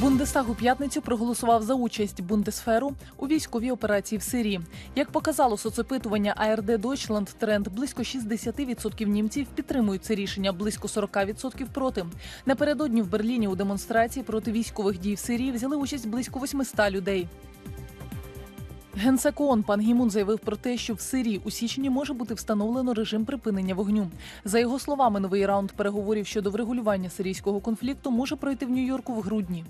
Бундестаг у п'ятницю проголосував за участь Бундесферу у військовій операції в Сирії. Як показало соцопитування АРД Deutschland тренд, близько 60% німців підтримують це рішення, близько 40% проти. Напередодні в Берліні у демонстрації проти військових дій в Сирії взяли участь близько 800 людей. Генсек ООН пан Гімун заявив про те, що в Сирії у січні може бути встановлено режим припинення вогню. За його словами, новий раунд переговорів щодо врегулювання сирійського конфлікту може пройти в Нью-Йорку в грудні.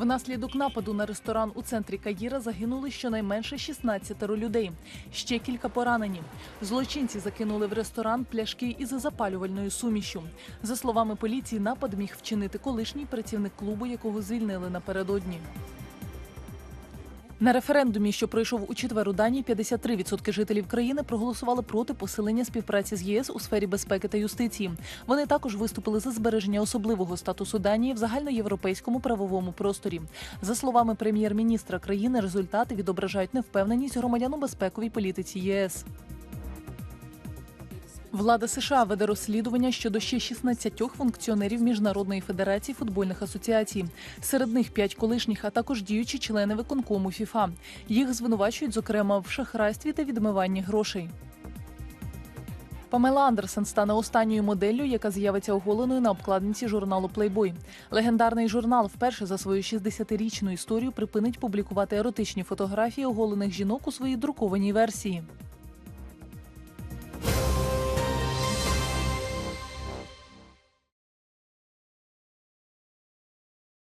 Внаслідок нападу на ресторан у центрі Каїра загинули щонайменше 16 людей. Ще кілька поранені. Злочинці закинули в ресторан пляшки із запалювальною сумішю. За словами поліції, напад міг вчинити колишній працівник клубу, якого звільнили напередодні. На референдумі, що пройшов у четвер у Данії, 53% жителів країни проголосували проти посилення співпраці з ЄС у сфері безпеки та юстиції. Вони також виступили за збереження особливого статусу Данії в загальноєвропейському правовому просторі. За словами прем'єр-міністра країни, результати відображають невпевненість громадян у безпековій політиці ЄС. Влада США веде розслідування щодо ще 16 функціонерів Міжнародної федерації футбольних асоціацій. Серед них п'ять колишніх, а також діючі члени виконкому ФІФА. Їх звинувачують, зокрема, в шахрайстві та відмиванні грошей. Памела Андерсен стане останньою моделлю, яка з'явиться оголеною на обкладинці журналу Playboy. Легендарний журнал вперше за свою 60-річну історію припинить публікувати еротичні фотографії оголених жінок у своїй друкованій версії.